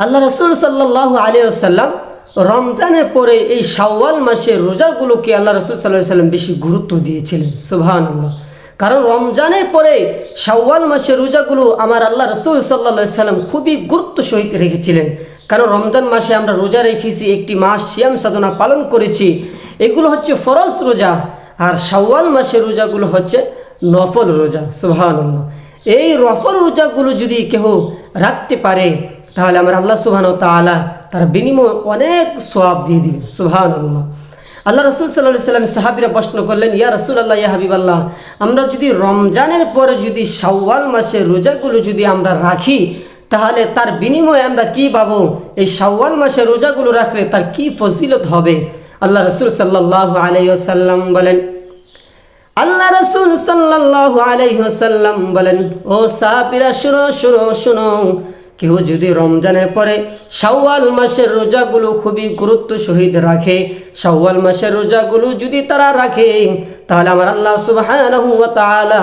আল্লাহ রসুল সাল্লাহ আলিয়াল্লাম রমজানের পরে এই শাওয়াল মাসের রোজাগুলোকে আল্লাহ রসুল সাল্লাহ সাল্লাম বেশি গুরুত্ব দিয়েছিলেন সুবহান আল্লাহ কারণ রমজানের পরে শাওয়াল মাসের রোজাগুলো আমার আল্লাহ রসুল সাল্লা সাল্লাম খুবই গুরুত্ব সহিত রেখেছিলেন। কারণ রমজান মাসে আমরা রোজা রেখেছি, একটি মাস শ্যাম সাধনা পালন করেছি, এগুলো হচ্ছে ফরজ রোজা, আর শাওয়াল মাসের রোজাগুলো হচ্ছে নফল রোজা আল্লাহ এই রফল রোজাগুলো যদি কেহ রাখতে পারে তাহলে আমার আল্লাহ সুবহান তাআলা তার বিনিময় অনেক সওয়াব দিয়ে দিবে সুবহান আল্লাহ আল্লাহ রসুল সাল্লাহ সাল্লাম সাহাবিরা প্রশ্ন করলেন, ইয়া রসুল আল্লাহ ইয়া হাবিব আল্লাহ আমরা যদি রমজানের পরে যদি শাওয়াল মাসের রোজাগুলো যদি আমরা রাখি, তাহলে তার বিনিময়ে আমরা কি পাবো? এই শাওয়াল মাসের রোজাগুলো রাখলে তার কি ফজিলত হবে? আল্লাহ রসুল সাল্লাহ আলাইসাল্লাম বলেন, আল্লাহ রসুল সাল্লাহ আলাইসাল্লাম বলেন, ও সাহাবিরা, শুনো শুনো শুনো কেউ যদি রমজানের পরে শাওয়াল মাসের রোজাগুলো খুবই গুরুত্ব সহিত রাখে, শাওয়াল মাসের রোজাগুলো যদি তারা রাখে, তাহলে আমার আল্লাহ তাআলা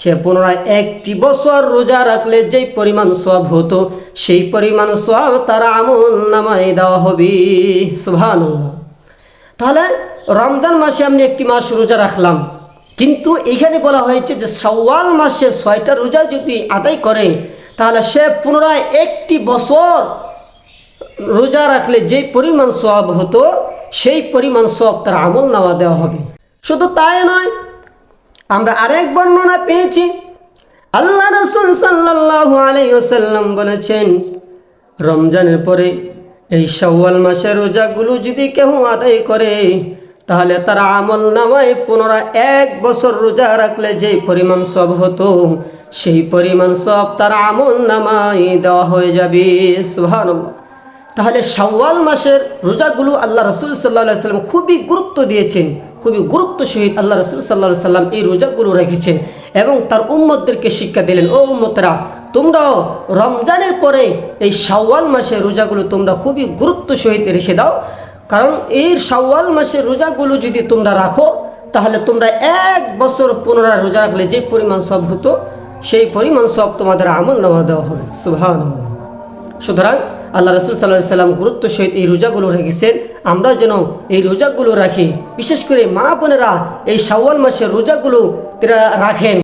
সে পুনরায় একটি বছর রোজা রাখলে যেই পরিমাণ সব হতো, সেই পরিমাণ সব তারা আমল নামায় দেওয়া হবে। সুবহানাল্লাহ। তাহলে রমজান মাসে আমি একটি মাস রোজা রাখলাম, কিন্তু এখানে বলা হয়েছে যে সওয়াল মাসে ছয়টা রোজা যদি আদায় করে তাহলে সে পুনরায় একটি বছর রোজা রাখলে যে পরিমাণ সব হতো, সেই পরিমাণ সব তার আমল নামা দেওয়া হবে। শুধু তাই নয়, আমরা আরেক বর্ণনা পেয়েছি। আল্লাহ রসুল সাল্লাহ আলাইসাল্লাম বলেছেন, রমজানের পরে এই শাওয়াল মাসের রোজাগুলো যদি কেউ আদায় করে তাহলে তার আমল নামায় পুনরায় এক বছর রোজা রাখলে যে পরিমাণ সব হতো, সেই পরিমাণ সব তার আমল নামায় দেওয়া হয়ে যাবে। সুবহানাল্লাহ। তাহলে শাওয়াল মাসের রোজাগুলো আল্লাহ রসুল সাল্লাহ সাল্লাম খুবই গুরুত্ব দিয়েছেন, খুবই গুরুত্ব সহিত আল্লাহ রসুল সাল্লাহ সাল্লাম এই রোজাগুলো রেখেছেন এবং তার উম্মতদেরকে শিক্ষা দিলেন, ও উম্মতরা তোমরাও রমজানের পরে এই শাওয়াল মাসের রোজাগুলো তোমরা খুবই গুরুত্ব সহিত রেখে দাও। কারণ এই শাওয়াল মাসের রোজাগুলো যদি তোমরা রাখো, তাহলে তোমরা এক বছর পুনরায় রোজা রাখলে যে পরিমাণ সব হতো, সেই পরিমাণ সব তোমাদের আমল নামা দেওয়া হবে। সুবহান সুতরাং আল্লাহ রসুল সাল্লাহ সাল্লাম গুরুত্ব সহিত এই রোজাগুলো রেখেছেন। আমরা যেন এই রোজাগুলো রাখি। বিশেষ করে মা বোনেরা এই শাওয়াল মাসের রোজাগুলো তারা রাখেন।